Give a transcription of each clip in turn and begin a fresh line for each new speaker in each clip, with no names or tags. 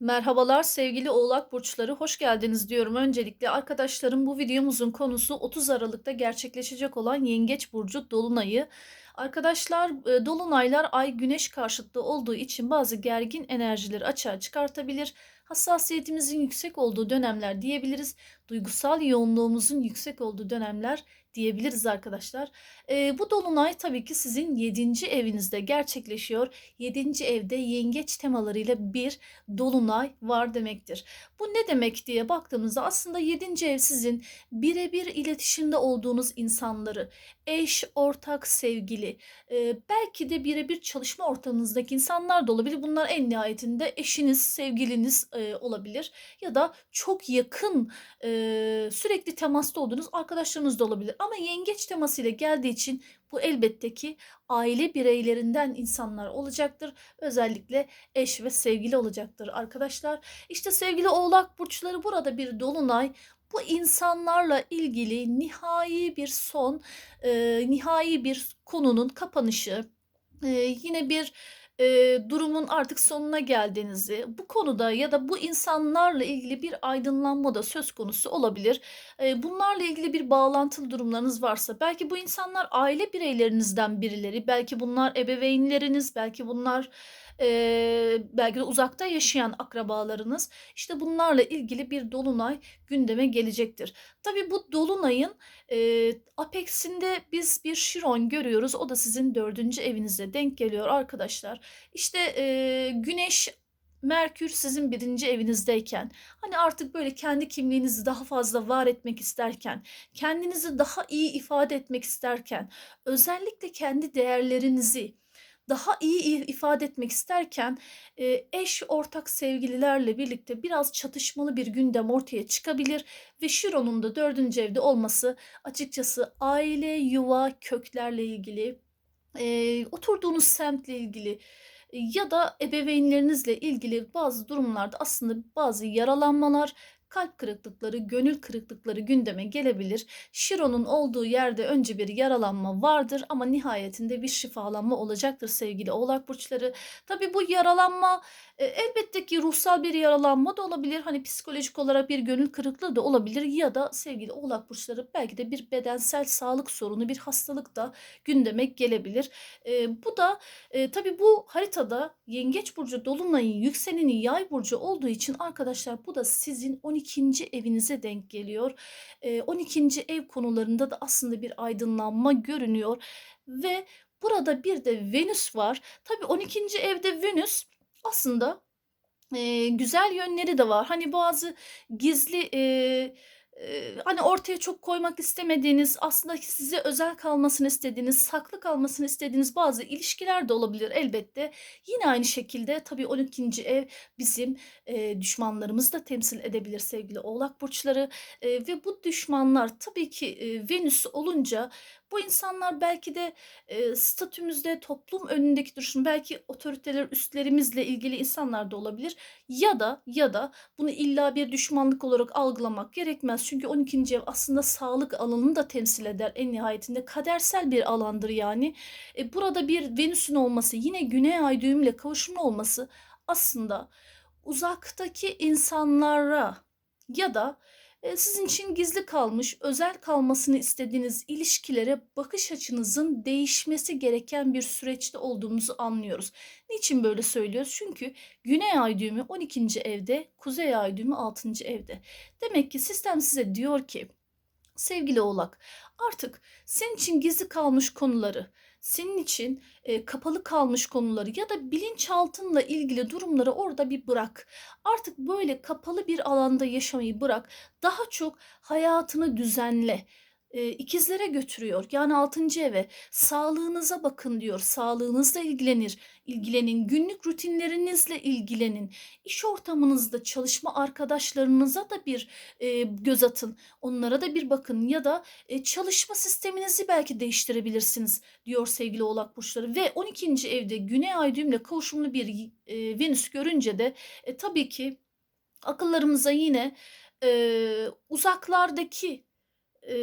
Merhabalar sevgili Oğlak burçları, hoş geldiniz diyorum öncelikle. Arkadaşlarım bu videomuzun konusu 30 Aralık'ta gerçekleşecek olan Yengeç burcu dolunayı. Arkadaşlar e, dolunaylar ay güneş karşıtlığı olduğu için bazı gergin enerjileri açığa çıkartabilir. Hassasiyetimizin yüksek olduğu dönemler diyebiliriz. Duygusal yoğunluğumuzun yüksek olduğu dönemler diyebiliriz arkadaşlar. E, bu dolunay tabii ki sizin 7. evinizde gerçekleşiyor. 7. evde yengeç temalarıyla bir dolunay var demektir. Bu ne demek diye baktığımızda aslında 7. ev sizin birebir iletişimde olduğunuz insanları, eş, ortak, sevgili, e, belki de birebir çalışma ortamınızdaki insanlar da olabilir. Bunlar en nihayetinde eşiniz, sevgiliniz e, olabilir ya da çok yakın e, sürekli temasta olduğunuz arkadaşlarınız da olabilir. Yengeç temasıyla geldiği için bu elbette ki aile bireylerinden insanlar olacaktır. Özellikle eş ve sevgili olacaktır arkadaşlar. İşte sevgili oğlak burçları burada bir dolunay bu insanlarla ilgili nihai bir son, e, nihai bir konunun kapanışı, e, yine bir e, durumun artık sonuna geldiğinizi, bu konuda ya da bu insanlarla ilgili bir aydınlanma da söz konusu olabilir. E, bunlarla ilgili bir bağlantılı durumlarınız varsa, belki bu insanlar aile bireylerinizden birileri, belki bunlar ebeveynleriniz, belki bunlar e, belki de uzakta yaşayan akrabalarınız. İşte bunlarla ilgili bir dolunay gündeme gelecektir. Tabii bu dolunayın e, apexinde biz bir Şiron görüyoruz. O da sizin dördüncü evinize denk geliyor arkadaşlar. İşte e, Güneş Merkür sizin birinci evinizdeyken, hani artık böyle kendi kimliğinizi daha fazla var etmek isterken, kendinizi daha iyi ifade etmek isterken, özellikle kendi değerlerinizi daha iyi ifade etmek isterken e, eş ortak sevgililerle birlikte biraz çatışmalı bir gündem ortaya çıkabilir ve Şiron'un da dördüncü evde olması açıkçası aile, yuva, köklerle ilgili, e, oturduğunuz semtle ilgili ya da ebeveynlerinizle ilgili bazı durumlarda aslında bazı yaralanmalar kalp kırıklıkları, gönül kırıklıkları gündeme gelebilir. Şiro'nun olduğu yerde önce bir yaralanma vardır ama nihayetinde bir şifalanma olacaktır sevgili oğlak burçları. Tabi bu yaralanma e, elbette ki ruhsal bir yaralanma da olabilir. Hani psikolojik olarak bir gönül kırıklığı da olabilir ya da sevgili oğlak burçları belki de bir bedensel sağlık sorunu, bir hastalık da gündeme gelebilir. E, bu da e, tabi bu haritada yengeç burcu dolunayın yükseleni yay burcu olduğu için arkadaşlar bu da sizin 12 12. evinize denk geliyor. E, 12. ev konularında da aslında bir aydınlanma görünüyor ve burada bir de Venüs var. Tabii 12. evde Venüs aslında güzel yönleri de var. Hani bazı gizli hani ortaya çok koymak istemediğiniz, aslında size özel kalmasını istediğiniz, saklı kalmasını istediğiniz bazı ilişkiler de olabilir elbette. Yine aynı şekilde tabii 12. ev bizim e, düşmanlarımızı da temsil edebilir sevgili Oğlak burçları e, ve bu düşmanlar tabii ki e, Venüs olunca bu insanlar belki de e, statümüzde, toplum önündeki duruşun, belki otoriteler, üstlerimizle ilgili insanlar da olabilir. Ya da ya da bunu illa bir düşmanlık olarak algılamak gerekmez. Çünkü 12. ev aslında sağlık alanını da temsil eder en nihayetinde. Kadersel bir alandır yani. E, burada bir Venüs'ün olması, yine Güney Ay düğümle kavuşumlu olması aslında uzaktaki insanlara ya da sizin için gizli kalmış, özel kalmasını istediğiniz ilişkilere bakış açınızın değişmesi gereken bir süreçte olduğumuzu anlıyoruz. Niçin böyle söylüyoruz? Çünkü Güney Ay düğümü 12. evde, Kuzey Ay düğümü 6. evde. Demek ki sistem size diyor ki sevgili Oğlak artık senin için gizli kalmış konuları, senin için e, kapalı kalmış konuları ya da bilinçaltınla ilgili durumları orada bir bırak. Artık böyle kapalı bir alanda yaşamayı bırak. Daha çok hayatını düzenle e, ikizlere götürüyor. Yani altıncı eve sağlığınıza bakın diyor. Sağlığınızla ilgilenir, ilgilenin. Günlük rutinlerinizle ilgilenin. İş ortamınızda çalışma arkadaşlarınıza da bir e, göz atın. Onlara da bir bakın ya da e, çalışma sisteminizi belki değiştirebilirsiniz diyor sevgili oğlak burçları. Ve 12. evde güney ay düğümle kavuşumlu bir e, Venüs görünce de e, tabii ki akıllarımıza yine e, uzaklardaki e,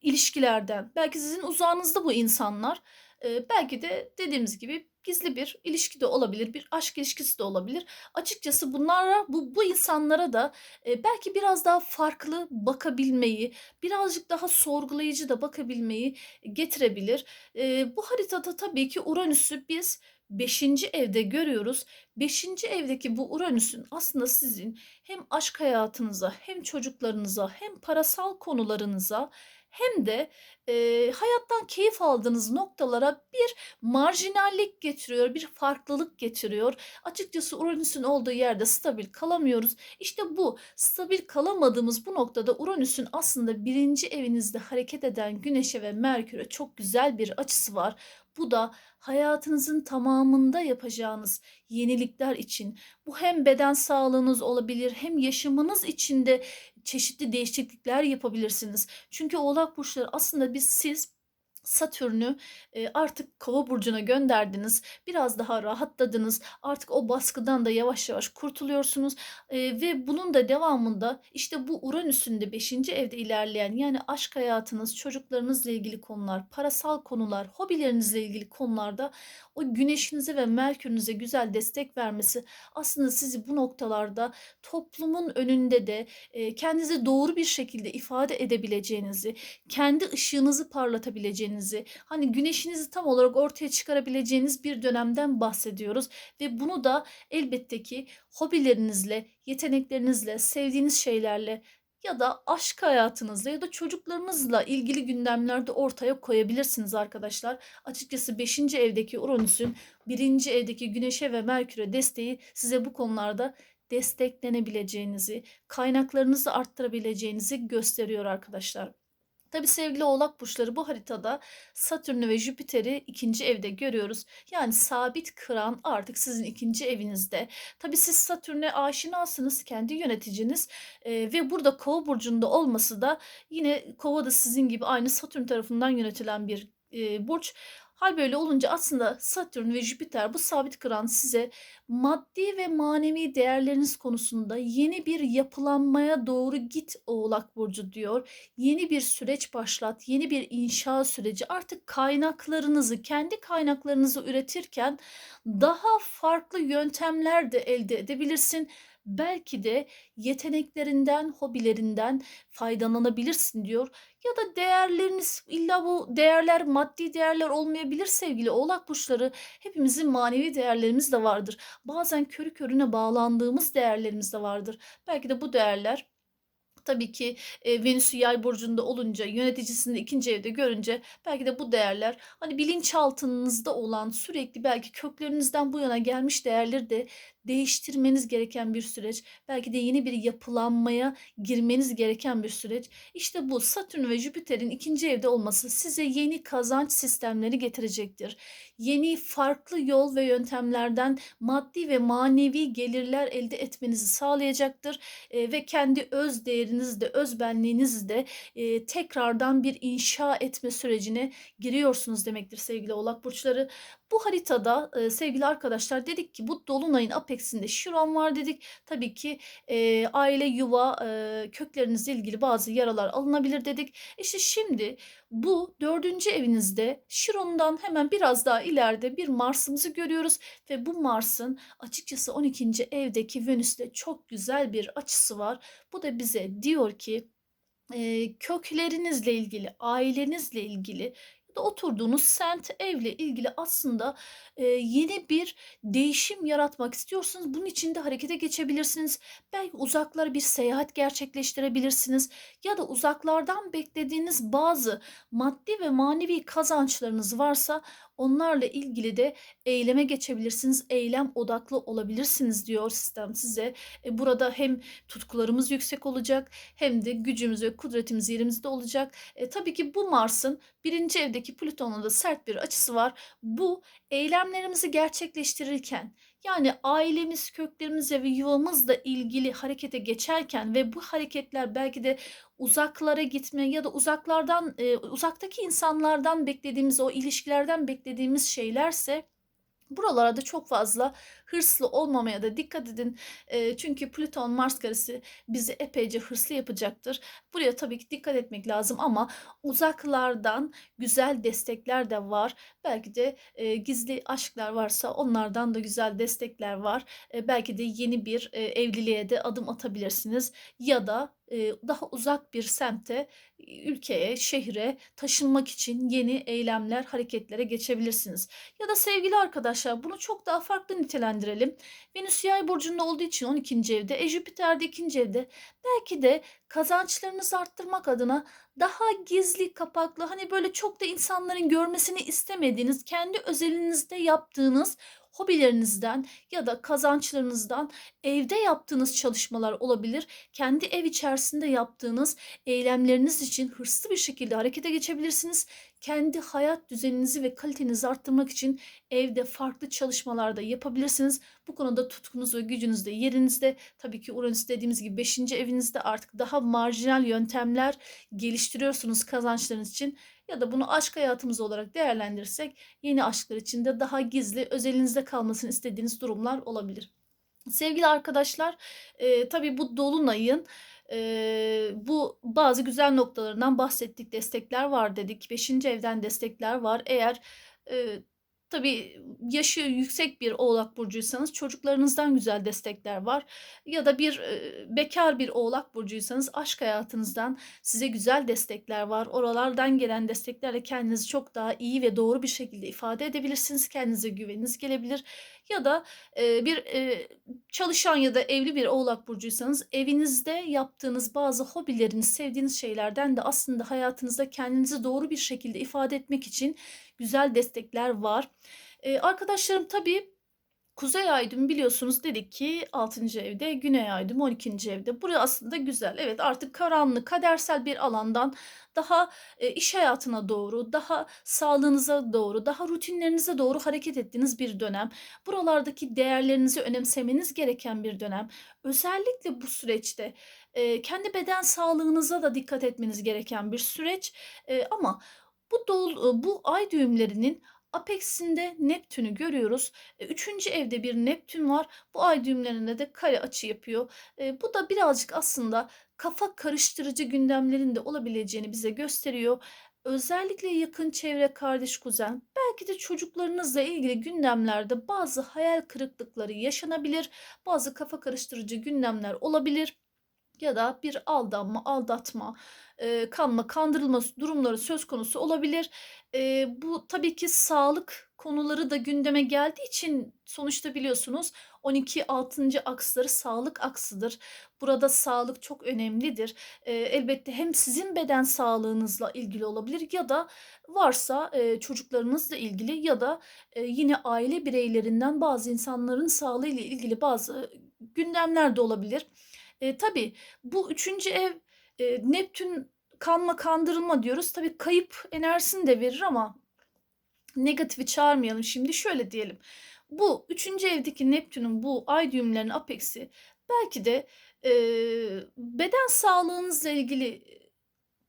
ilişkilerden belki sizin uzağınızda bu insanlar Eee, belki de dediğimiz gibi gizli bir ilişki de olabilir, bir aşk ilişkisi de olabilir. Açıkçası bunlara bu bu insanlara da, eee, belki biraz daha farklı bakabilmeyi, birazcık daha sorgulayıcı da bakabilmeyi getirebilir. Eee, bu haritada tabii ki Uranüs'ü biz beşinci evde görüyoruz. Beşinci evdeki bu Uranüs'ün aslında sizin hem aşk hayatınıza hem çocuklarınıza hem parasal konularınıza hem de, eee, hayattan keyif aldığınız noktalara bir marjinallik getiriyor, bir farklılık getiriyor. Açıkçası Uranüs'ün olduğu yerde stabil kalamıyoruz. İşte bu stabil kalamadığımız bu noktada Uranüs'ün aslında birinci evinizde hareket eden Güneş'e ve Merkür'e çok güzel bir açısı var. Bu da hayatınızın tamamında yapacağınız yenilikler için. Bu hem beden sağlığınız olabilir hem yaşamınız içinde çeşitli değişiklikler yapabilirsiniz. Çünkü Oğlak burçları aslında biz siz Satürn'ü, artık Kova burcuna gönderdiniz. Biraz daha rahatladınız. Artık o baskıdan da yavaş yavaş kurtuluyorsunuz, ve bunun da devamında işte bu Uranüs'ün de 5. evde ilerleyen yani aşk hayatınız, çocuklarınızla ilgili konular, parasal konular, hobilerinizle ilgili konularda o Güneşinize ve Merkür'ünüze güzel destek vermesi aslında sizi bu noktalarda toplumun önünde de, eee, kendinizi doğru bir şekilde ifade edebileceğinizi, kendi ışığınızı parlatabileceğinizi, hani güneşinizi tam olarak ortaya çıkarabileceğiniz bir dönemden bahsediyoruz ve bunu da elbette ki hobilerinizle, yeteneklerinizle, sevdiğiniz şeylerle ya da aşk hayatınızla ya da çocuklarınızla ilgili gündemlerde ortaya koyabilirsiniz arkadaşlar. Açıkçası 5. evdeki Uranüs'ün 1. evdeki Güneş'e ve Merkür'e desteği size bu konularda desteklenebileceğinizi, kaynaklarınızı arttırabileceğinizi gösteriyor arkadaşlar. Tabii sevgili Oğlak burçları bu haritada Satürn'ü ve Jüpiter'i ikinci evde görüyoruz. Yani sabit kıran artık sizin ikinci evinizde. Tabii siz Satürn'e aşinasınız, kendi yöneticiniz Eee, ve burada Kova burcunda olması da yine Kova da sizin gibi aynı Satürn tarafından yönetilen bir eee, burç. Hal böyle olunca aslında Satürn ve Jüpiter bu sabit kıran size maddi ve manevi değerleriniz konusunda yeni bir yapılanmaya doğru git Oğlak Burcu diyor. Yeni bir süreç başlat, yeni bir inşa süreci. Artık kaynaklarınızı, kendi kaynaklarınızı üretirken daha farklı yöntemler de elde edebilirsin. Belki de yeteneklerinden, hobilerinden faydalanabilirsin diyor. Ya da değerleriniz illa bu değerler maddi değerler olmayabilir sevgili Oğlak burçları. Hepimizin manevi değerlerimiz de vardır. Bazen körü körüne bağlandığımız değerlerimiz de vardır. Belki de bu değerler Tabii ki, eee, Venüs'ü Yay burcunda olunca, yöneticisini 2. evde görünce belki de bu değerler, hani, bilinçaltınızda olan, sürekli belki köklerinizden bu yana gelmiş değerleri de değiştirmeniz gereken bir süreç. Belki de yeni bir yapılanmaya girmeniz gereken bir süreç. İşte bu Satürn ve Jüpiter'in 2. evde olması size yeni kazanç sistemleri getirecektir. Yeni farklı yol ve yöntemlerden maddi ve manevi gelirler elde etmenizi sağlayacaktır, eee, ve kendi öz değerinizi de eee, tekrardan bir inşa etme sürecine giriyorsunuz demektir sevgili Oğlak burçları. Bu haritada, eee, sevgili arkadaşlar dedik ki bu dolunayın apexinde Şiron var dedik. Tabii ki, eee, aile, yuva, eee, köklerinizle ilgili bazı yaralar alınabilir dedik. İşte şimdi bu dördüncü evinizde Şiron'dan hemen biraz daha ileride bir Mars'ımızı görüyoruz ve bu Mars'ın açıkçası 12. evdeki Venüs'le çok güzel bir açısı var. Bu da bize diyor ki, eee, köklerinizle ilgili, ailenizle ilgili ya da oturduğunuz semt, evle ilgili aslında, eee, yeni bir değişim yaratmak istiyorsanız bunun için de harekete geçebilirsiniz. Belki uzaklara bir seyahat gerçekleştirebilirsiniz ya da uzaklardan beklediğiniz bazı maddi ve manevi kazançlarınız varsa onlarla ilgili de eyleme geçebilirsiniz. Eylem odaklı olabilirsiniz diyor sistem size. E, burada hem tutkularımız yüksek olacak hem de gücümüz ve kudretimiz yerimizde olacak. E, tabii ki bu Mars'ın birinci evdeki Plüton'la da sert bir açısı var. Bu eylemlerimizi gerçekleştirirken yani ailemiz, köklerimizle ve yuvamızla ilgili harekete geçerken ve bu hareketler belki de uzaklara gitme ya da uzaklardan, eee, uzaktaki insanlardan beklediğimiz, o ilişkilerden beklediğimiz şeylerse buralara da çok fazla hırslı olmamaya da dikkat edin. Eee, çünkü Plüton Mars karesi bizi epeyce hırslı yapacaktır. Buraya tabii ki dikkat etmek lazım ama uzaklardan güzel destekler de var. Belki de eee, gizli aşklar varsa onlardan da güzel destekler var. Eee, belki de yeni bir eee, evliliğe de adım atabilirsiniz ya da daha uzak bir semte, ülkeye, şehre taşınmak için yeni eylemler, hareketlere geçebilirsiniz. Ya da sevgili arkadaşlar bunu çok daha farklı nitelendirelim. Venüs Yay burcunda olduğu için 12. evde, e Jüpiter de 2. evde. Belki de kazançlarınızı arttırmak adına daha gizli kapaklı hani böyle çok da insanların görmesini istemediğiniz, kendi özelinizde yaptığınız hobilerinizden ya da kazançlarınızdan evde yaptığınız çalışmalar olabilir. Kendi ev içerisinde yaptığınız eylemleriniz için hırslı bir şekilde harekete geçebilirsiniz. Kendi hayat düzeninizi ve kalitenizi arttırmak için evde farklı çalışmalar da yapabilirsiniz. Bu konuda tutkunuz ve gücünüz de yerinizde. Tabii ki Uranüs dediğimiz gibi 5. evinizde artık daha marjinal yöntemler geliştiriyorsunuz kazançlarınız için ya da bunu aşk hayatımız olarak değerlendirirsek yeni aşklar için de daha gizli özelinizde kalmasını istediğiniz durumlar olabilir. Sevgili arkadaşlar, e, tabii bu dolunayın e, bu bazı güzel noktalarından bahsettik. Destekler var dedik. Beşinci evden destekler var. Eğer e, tabii yaşı yüksek bir Oğlak burcuysanız çocuklarınızdan güzel destekler var. Ya da bir bekar bir Oğlak burcuysanız aşk hayatınızdan size güzel destekler var. Oralardan gelen desteklerle kendinizi çok daha iyi ve doğru bir şekilde ifade edebilirsiniz. Kendinize güveniniz gelebilir. Ya da e, bir e, çalışan ya da evli bir Oğlak burcuysanız evinizde yaptığınız bazı hobileriniz, sevdiğiniz şeylerden de aslında hayatınızda kendinizi doğru bir şekilde ifade etmek için güzel destekler var. E, arkadaşlarım tabii Kuzey ay biliyorsunuz dedik ki 6. evde, güney ay düğümü 12. evde. Burası aslında güzel. Evet artık karanlık, kadersel bir alandan daha e, iş hayatına doğru, daha sağlığınıza doğru, daha rutinlerinize doğru hareket ettiğiniz bir dönem. Buralardaki değerlerinizi önemsemeniz gereken bir dönem. Özellikle bu süreçte e, kendi beden sağlığınıza da dikkat etmeniz gereken bir süreç. E, ama bu dol, bu ay düğümlerinin Apex'inde Neptün'ü görüyoruz. E, üçüncü evde bir Neptün var. Bu ay düğümlerinde de kare açı yapıyor. E, bu da birazcık aslında kafa karıştırıcı gündemlerin de olabileceğini bize gösteriyor. Özellikle yakın çevre, kardeş, kuzen, belki de çocuklarınızla ilgili gündemlerde bazı hayal kırıklıkları yaşanabilir. Bazı kafa karıştırıcı gündemler olabilir ya da bir aldanma, aldatma, eee, kanma, kandırılma durumları söz konusu olabilir. Eee, bu tabii ki sağlık konuları da gündeme geldiği için sonuçta biliyorsunuz 12 altıncı aksları sağlık aksıdır. Burada sağlık çok önemlidir. Eee, elbette hem sizin beden sağlığınızla ilgili olabilir ya da varsa eee, çocuklarınızla ilgili ya da eee, yine aile bireylerinden bazı insanların sağlığıyla ilgili bazı gündemler de olabilir. Eee, tabii bu üçüncü ev, eee, Neptün kanma, kandırılma diyoruz. Tabii kayıp enerjisini de verir ama negatifi çağırmayalım şimdi. Şöyle diyelim. Bu üçüncü evdeki Neptün'ün bu ay düğümlerinin apeksi belki de eee, beden sağlığınızla ilgili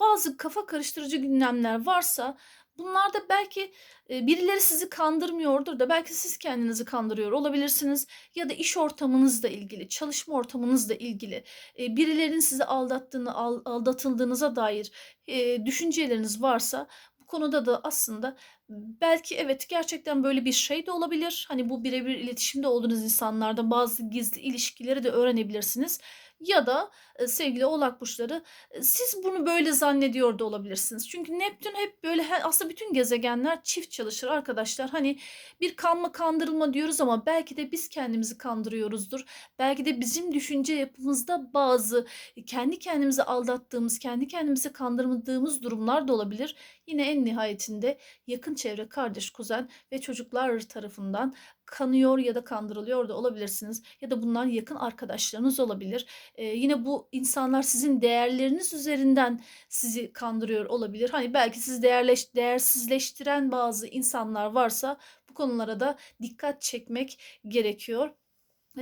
bazı kafa karıştırıcı gündemler varsa bunlarda belki e, birileri sizi kandırmıyordur da belki siz kendinizi kandırıyor olabilirsiniz ya da iş ortamınızla ilgili, çalışma ortamınızla ilgili e, birilerinin sizi aldattığını, al- aldatıldığınıza dair e, düşünceleriniz varsa bu konuda da aslında belki evet gerçekten böyle bir şey de olabilir. Hani bu birebir iletişimde olduğunuz insanlarda bazı gizli ilişkileri de öğrenebilirsiniz. Ya da e, sevgili Oğlak burçları e, siz bunu böyle zannediyor da olabilirsiniz. Çünkü Neptün hep böyle aslında bütün gezegenler çift çalışır arkadaşlar. Hani bir kanma kandırılma diyoruz ama belki de biz kendimizi kandırıyoruzdur. Belki de bizim düşünce yapımızda bazı kendi kendimizi aldattığımız, kendi kendimizi kandırmadığımız durumlar da olabilir. Yine en nihayetinde yakın çevre, kardeş, kuzen ve çocuklar tarafından kanıyor ya da kandırılıyor da olabilirsiniz. Ya da bunlar yakın arkadaşlarınız olabilir. Ee, yine bu insanlar sizin değerleriniz üzerinden sizi kandırıyor olabilir. Hani belki sizi değerleş, değersizleştiren bazı insanlar varsa bu konulara da dikkat çekmek gerekiyor.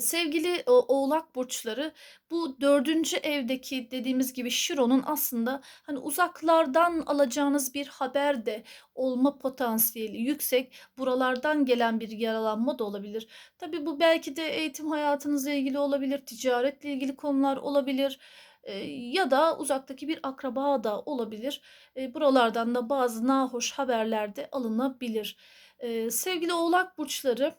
Sevgili Oğlak burçları, bu dördüncü evdeki dediğimiz gibi Şiron'un aslında, hani, uzaklardan alacağınız bir haber de olma potansiyeli yüksek. Buralardan gelen bir yaralanma da olabilir. Tabii bu belki de eğitim hayatınızla ilgili olabilir, ticaretle ilgili konular olabilir, ya da uzaktaki bir akraba da olabilir. Buralardan da bazı nahoş haberler de alınabilir. Sevgili Oğlak burçları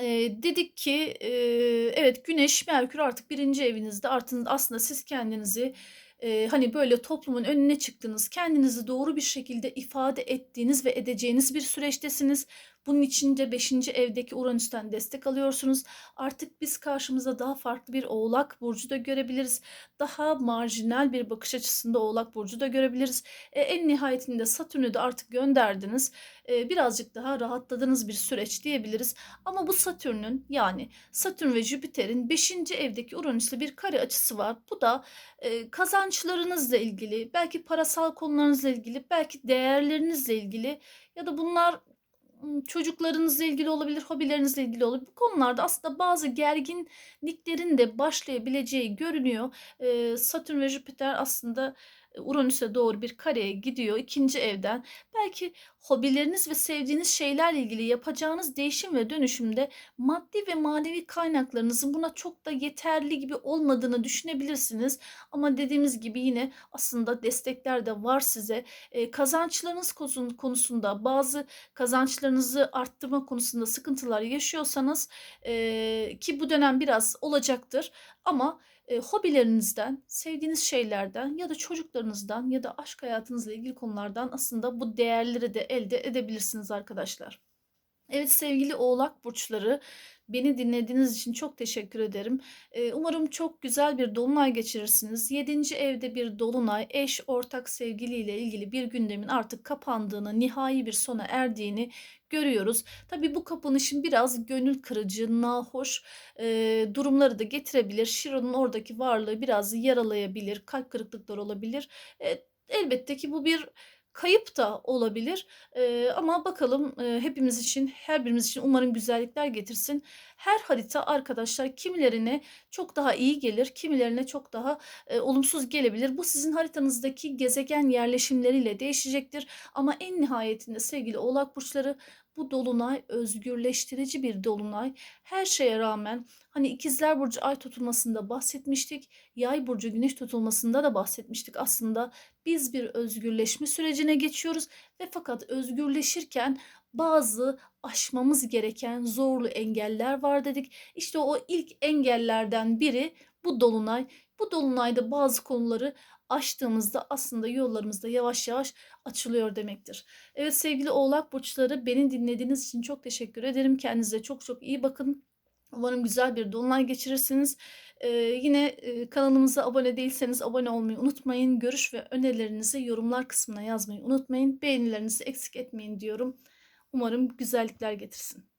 Eee, dedik ki, eee, evet, Güneş, Merkür artık birinci evinizde. Artın aslında siz kendinizi, eee, hani, böyle toplumun önüne çıktınız, kendinizi doğru bir şekilde ifade ettiğiniz ve edeceğiniz bir süreçtesiniz. Bunun için de 5. evdeki Uranüs'ten destek alıyorsunuz. Artık biz karşımıza daha farklı bir Oğlak burcu da görebiliriz. Daha marjinal bir bakış açısında Oğlak burcu da görebiliriz. E, en nihayetinde Satürn'ü de artık gönderdiniz. Eee, birazcık daha rahatladığınız bir süreç diyebiliriz. Ama bu Satürn'ün yani Satürn ve Jüpiter'in 5. evdeki Uranüs'le bir kare açısı var. Bu da eee, kazançlarınızla ilgili, belki parasal konularınızla ilgili, belki değerlerinizle ilgili ya da bunlar çocuklarınızla ilgili olabilir, hobilerinizle ilgili olabilir. Bu konularda aslında bazı gerginliklerin de başlayabileceği görünüyor. Eee, Satürn ve Jüpiter aslında e, Uranüs'e doğru bir kareye gidiyor ikinci evden. Belki hobileriniz ve sevdiğiniz şeylerle ilgili yapacağınız değişim ve dönüşümde maddi ve manevi kaynaklarınızın buna çok da yeterli gibi olmadığını düşünebilirsiniz. Ama dediğimiz gibi yine aslında destekler de var size. Eee, kazançlarınız konusunda bazı kazançlarınızı arttırma konusunda sıkıntılar yaşıyorsanız eee, ki bu dönem biraz olacaktır ama Eee, hobilerinizden, sevdiğiniz şeylerden ya da çocuklarınızdan ya da aşk hayatınızla ilgili konulardan aslında bu değerleri de elde edebilirsiniz arkadaşlar. Evet sevgili Oğlak burçları, beni dinlediğiniz için çok teşekkür ederim. Umarım çok güzel bir dolunay geçirirsiniz. Yedinci evde bir dolunay, eş, ortak, sevgiliyle ilgili bir gündemin artık kapandığını, nihai bir sona erdiğini görüyoruz. Tabii bu kapanışın biraz gönül kırıcı, nahoş eee, durumları da getirebilir. Şiron'un oradaki varlığı biraz yaralayabilir, kalp kırıklıkları olabilir. Eee, elbette ki bu bir kayıp da olabilir. Eee, ama bakalım, eee, hepimiz için, her birimiz için umarım güzellikler getirsin. Her harita arkadaşlar kimilerine çok daha iyi gelir, kimilerine çok daha, eee, olumsuz gelebilir. Bu sizin haritanızdaki gezegen yerleşimleriyle değişecektir. Ama en nihayetinde sevgili Oğlak burçları bu dolunay özgürleştirici bir dolunay. Her şeye rağmen hani İkizler burcu ay tutulmasında bahsetmiştik. Yay burcu güneş tutulmasında da bahsetmiştik. Aslında biz bir özgürleşme sürecine geçiyoruz ve fakat özgürleşirken bazı aşmamız gereken zorlu engeller var dedik. İşte o ilk engellerden biri bu dolunay. Bu dolunayda bazı konuları aştığımızda aslında yollarımız da yavaş yavaş açılıyor demektir. Evet sevgili Oğlak burçları beni dinlediğiniz için çok teşekkür ederim. Kendinize çok çok iyi bakın. Umarım güzel bir dolunay geçirirsiniz. Ee, yine e, kanalımıza abone değilseniz abone olmayı unutmayın. Görüş ve önerilerinizi yorumlar kısmına yazmayı unutmayın. Beğenilerinizi eksik etmeyin diyorum. Umarım güzellikler getirsin.